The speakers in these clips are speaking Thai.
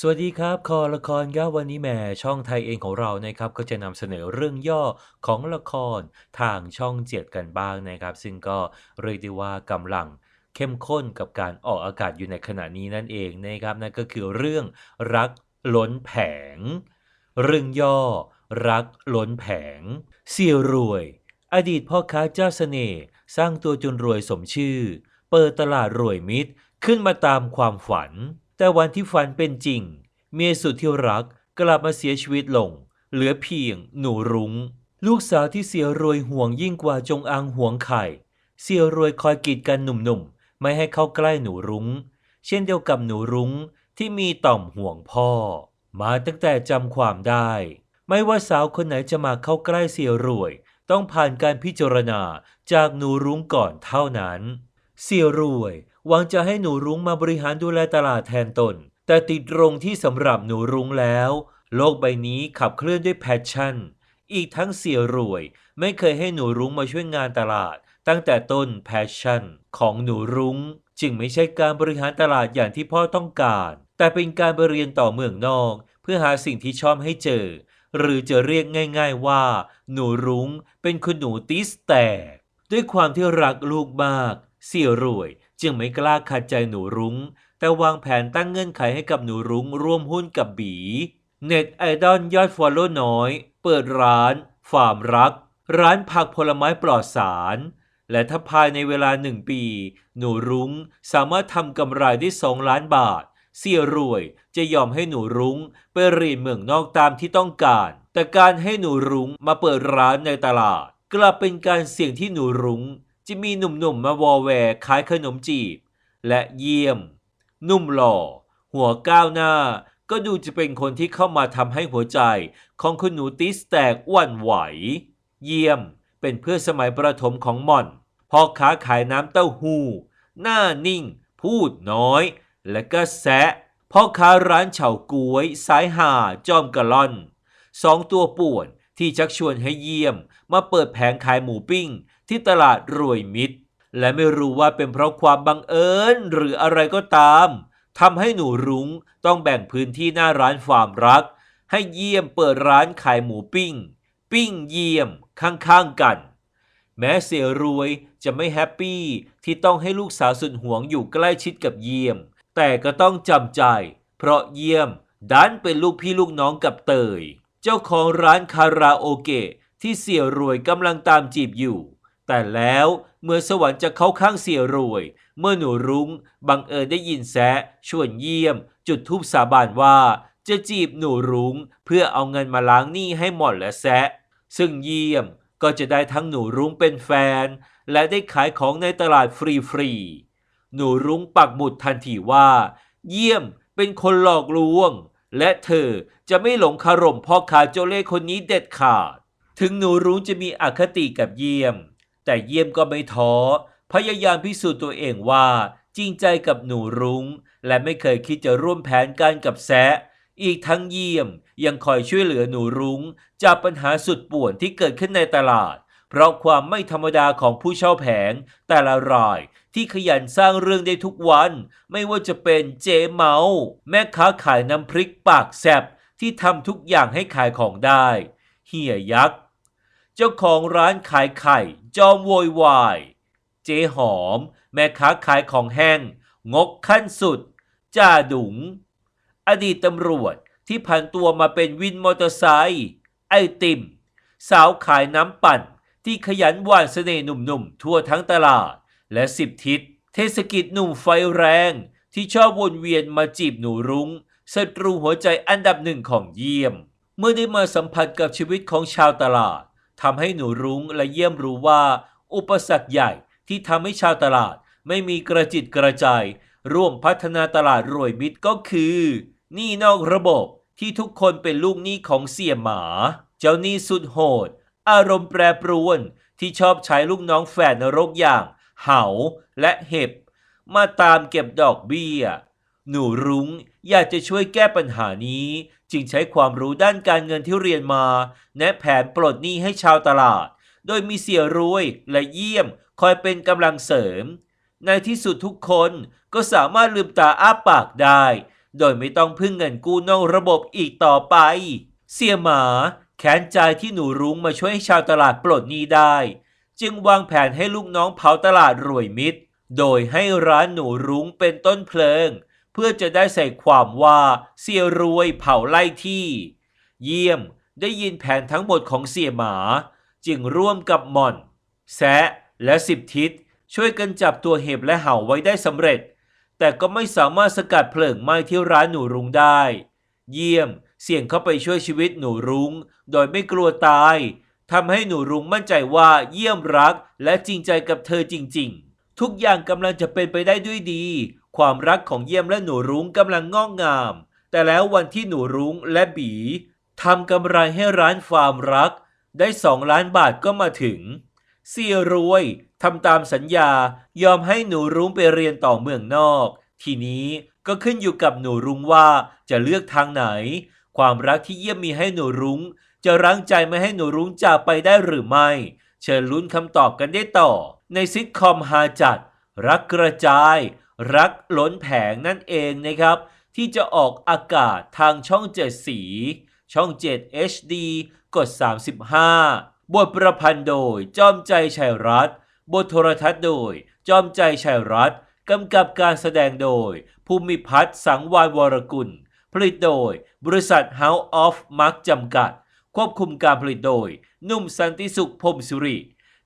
สวัสดีครับ คอละครครับวันนี้แหมช่องไทยเองของเรานะครับก็จะนำเสนอเรื่องย่อของละครทางช่องเจ็ดกันบ้างนะครับ ซึ่งก็เรียกได้ว่ากำลังเข้มข้นกับการออกอากาศอยู่ในขณะนี้นั่นเองนะครับนั่นก็คือเรื่องรักล้นแผง เรื่องย่อ รักล้นแผงเสี่ยรวย อดีตพ่อค้าเจ้าเสน่ห์สร้างตัวจนรวยสมชื่อ เปิดตลาดรวยมิตรขึ้นมาตามความฝัน แต่วันที่ฝันเป็นจริง เมียสุดที่รักกลับมาเสียชีวิตลง เหลือเพียงหนูรุง้ง ลูกสาวที่เสียรวยห่วงยิ่งกว่าจงอางห่วงไข่ เสียรวยคอยกีดกันหนุ่มๆ ไม่ให้เข้าใกล้หนูรุง้ง เช่นเดียวกับหนูรุ้งที่มีต่อมห่วงพ่อ มาตั้งแต่จำความได้ ไม่ว่าสาวคนไหนจะมาเข้าใกล้เสียรวย ต้องผ่านการพิจารณาจากหนูรุ้งก่อนเท่านั้น เสียรวย หวังจะให้หนูรุ้งมาบริหารดูแลตลาดแทนตน แต่ติดตรงที่สำหรับหนูรุ้งแล้ว โลกใบนี้ขับเคลื่อนด้วยแพชชั่น อีกทั้งเสียรวย ไม่เคยให้หนูรุ้งมาช่วยงานตลาด ตั้งแต่ต้นแพชชั่น ของหนูรุ้ง จึงไม่ใช่การบริหารตลาดอย่างที่พ่อต้องการ แต่เป็นการไปเรียนต่อเมืองนอก เพื่อหาสิ่งที่ชอบให้เจอ หรือจะเรียกง่าย ๆว่า หนูรุ้งเป็นคุณหนูติสแตกด้วยความที่รักลูกมาก เสี่ยรวย จึงไม่กล้าขัดใจหนูรุง้ง แต่วางแผนตั้งเงื่อนไขให้กับหนูรุ้งร่วมหุ้นกับบี เน็ตไอดอลยอดฟอลโล่น้อย เปิดร้านฟาร์มรัก ร้านผักผลไม้ปลอดสาร และถ้าภายในเวลาหนึ่งปี หนูรุ้งสามารถทำกำไรได้สองล้านบาท เสี่ยรวยจะยอมให้หนูรุ้งไปเรียนเมืองนอกตามที่ต้องการ แต่การให้หนูรุ้งมาเปิดร้านในตลาด กลับเป็นการเสี่ยงที่หนูรุ้ง จะมีหนุ่มๆมาวอแวร์ขายขนมจีบ และเยี่ยม นุ่มหล่อ หัวก้าวหน้า ก็ดูจะเป็นคนที่เข้ามาทำให้หัวใจ ของคุณหนูติสแตกวั่นไหว เยี่ยมเป็นเพื่อสมัยประถมของหม่อนพ่อค้าขายน้ำเต้าหู้ หน้านิ่ง พูดน้อย และก็แซะพ่อค้าร้านเฉาก๊วย สายหาจอมกะล่อน สองตัวป่วน ที่ชักชวนให้เยี่ยม มาเปิดแผงขายหมูปิ้ง ที่ตลาดรวยมิตร และไม่รู้ว่าเป็นเพราะความบังเอิญหรืออะไรก็ตามทำให้หนูรุ้งต้องแบ่งพื้นที่หน้าร้านฟาร์มรัก ให้เยี่ยมเปิดร้านขายหมูปิ้ง ปิ้งเยี่ยมข้างๆกัน แม้เสียรวยจะไม่แฮปปี้ที่ต้องให้ลูกสาวสุดห่วงอยู่ใกล้ชิดกับเยี่ยม แต่ก็ต้องจำใจ เพราะเยี่ยมดันเป็นลูกพี่ลูกน้องกับเตย เจ้าของร้านคาราโอเกะที่เสี่ยรวยกำลังตามจีบอยู่ แต่แล้วเมื่อสวรรค์จะเข้าข้างเสี่ยรวย เมื่อหนูรุ้งบังเอิญได้ยินแซะชวนเยี่ยม จุดทูปสาบานว่า จะจีบหนูรุ้งเพื่อเอาเงินมาล้างหนี้ให้หมดและแซะ ซึ่งเยี่ยมก็จะได้ทั้งหนูรุ้งเป็นแฟน และได้ขายของในตลาดฟรีๆหนูรุ้งปักหมุดทันทีว่า เยี่ยมเป็นคนหลอกลวง และเธอจะไม่หลงคารมพ่อค้าโจเล่คนนี้เด็ดขาด ถึงหนูรุ้งจะมีอคติกับเยี่ยม แต่เยี่ยมก็ไม่ท้อ พยายามพิสูจน์ตัวเองว่า จริงใจกับหนูรุง้ง และไม่เคยคิดจะร่วมแผนการกับแซะ อีกทั้งเยี่ยมยังคอยช่วยเหลือหนูรุง้ง จากปัญหาสุดป่วนที่เกิดขึ้นในตลาด เพราะความไม่ธรรมดาของผู้เช่าแผง แต่ละรายที่ขยันสร้างเรื่องได้ทุกวัน ไม่ว่าจะเป็นเจ๊เมา แม่ค้าขายน้ำพริกปากแซบที่ทำทุกอย่างให้ขายของได้เฮียยักษ์ เจ้าของร้านขายไข่ จอมโวยวาย เจ๊หอม แม่ค้าขายของแห้ง งกขั้นสุด จ่าดุง อดีตตำรวจที่ผันตัวมาเป็นวินมอเตอร์ไซค์ไอติม สาวขายน้ำปั่น ที่ขยันหว่านเสน่ห์หนุ่มๆ ทั่วทั้งตลาด และสิบทิศ เทศกิจหนุ่มไฟแรง ที่ชอบวนเวียนมาจีบหนูรุง้งศัตรูหัวใจอันดับหนึ่งของเยี่ยม เมื่อได้มาสัมผัสกับชีวิตของชาวตลาดทำให้หนูรุ้งและเยี่ยมรู้ว่า อุปสรรคใหญ่ที่ทำให้ชาวตลาดไม่มีกระจิตกระจายร่วมพัฒนาตลาดรวยมิตรก็คือหนี้นอกระบบที่ทุกคนเป็นลูกหนี้ของเสี่ยหมา เจ้าหนี้สุดโหด อารมณ์แปรปรวน ที่ชอบใช้ลูกน้องแฝดนรกอย่าง เหาและเห็บ มาตามเก็บดอกเบี้ย หนูรุ้งอยากจะช่วยแก้ปัญหานี้ จึงใช้ความรู้ด้านการเงินที่เรียนมา แนะแผนปลดหนี้ให้ชาวตลาด โดยมีเสียรวยและเยี่ยม คอยเป็นกำลังเสริม ในที่สุดทุกคนก็สามารถลืมตาอ้าปากได้ โดยไม่ต้องพึ่งเงินกู้นอกระบบอีกต่อไป เสี่ยหมา แค้นใจที่หนูรุ้งมาช่วยให้ชาวตลาดปลดหนี้ได้ จึงวางแผนให้ลูกน้องเผาตลาดรวยมิตร โดยให้ร้านหนูรุ้งเป็นต้นเพลิง เพื่อจะได้ใส่ความว่าเสียรวยเผาไล่ที่ เยี่ยมได้ยินแผนทั้งหมดของเสี่ยหมา จึงร่วมกับหม่อน แซะและสิบทิศช่วยกันจับตัวเห็บและเห่าไว้ได้สำเร็จ แต่ก็ไม่สามารถสกัดเพลิงไหม้ที่ร้านหนูรุ้งได้ เยี่ยม เสี่ยงเข้าไปช่วยชีวิตหนูรุ้ง โดยไม่กลัวตายทำให้หนูรุ้งมั่นใจว่าเยี่ยมรักและจริงใจกับเธอจริง ๆ ทุกอย่างกำลังจะเป็นไปได้ด้วยดี ความรักของเยี่ยมและหนูรุ้งกำลังงอกงาม แต่แล้ววันที่หนูรุ้งและบีทำกำไรให้ร้านฟาร์มรัก ได้สองล้านบาทก็มาถึงเสียรวยทำตามสัญญายอมให้หนูรุ้งไปเรียนต่อเมืองนอก ทีนี้ก็ขึ้นอยู่กับหนูรุ้งว่าจะเลือกทางไหน ความรักที่เยี่ยมมีให้หนูรุ้ง จะรั้งใจไม่ให้หนูรุ้งจากไปได้หรือไม่ เชิญลุ้นคำตอบกันได้ต่อ ในซิทคอมฮาจัด รักกระจาย รักล้นแผงนั่นเองนะครับ ที่จะออกอากาศทางช่องเจ็ดสี ช่อง 7 HD กด 35 บทประพันธ์โดยจอมใจชัยรัตน์บทโทรทัศน์โดยจอมใจชัยรัตน์กำกับการแสดงโดย ภูมิพัฒน์สังวานวรกุล ผลิตโดย บริษัท House of Mark จำกัด ควบคุมการผลิตโดย นุ่มสันติสุขพรมสุริ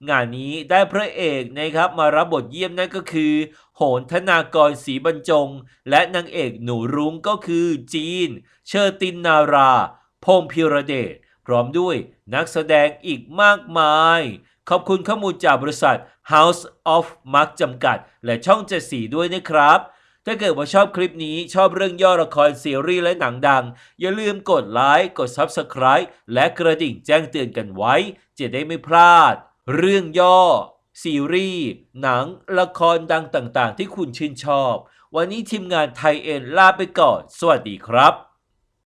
งานนี้ได้พระเอกนะครับมารับบทเยี่ยมนั่นก็คือ โหนธนากรศรีบรรจง และนางเอกหนูรุ้งก็คือจีน เชอร์ตินนารา พงษ์พิรเดช พร้อมด้วยนักแสดงอีกมากมาย ขอบคุณข้อมูลจากบริษัท House of Mark จำกัด และช่องเจ็ดสีด้วยนะครับ ถ้าเกิดว่าชอบคลิปนี้ชอบเรื่องย่อละครซีรีส์และหนังดัง อย่าลืมกดไลค์กด Subscribe และกระดิ่งแจ้งเตือนกันไว้ จะได้ไม่พลาด เรื่องย่อ ซีรีส์หนัง ละครดังต่างๆ ที่คุณชื่นชอบ วันนี้ทีมงานไทยเอ็นลาไปก่อน สวัสดีครับ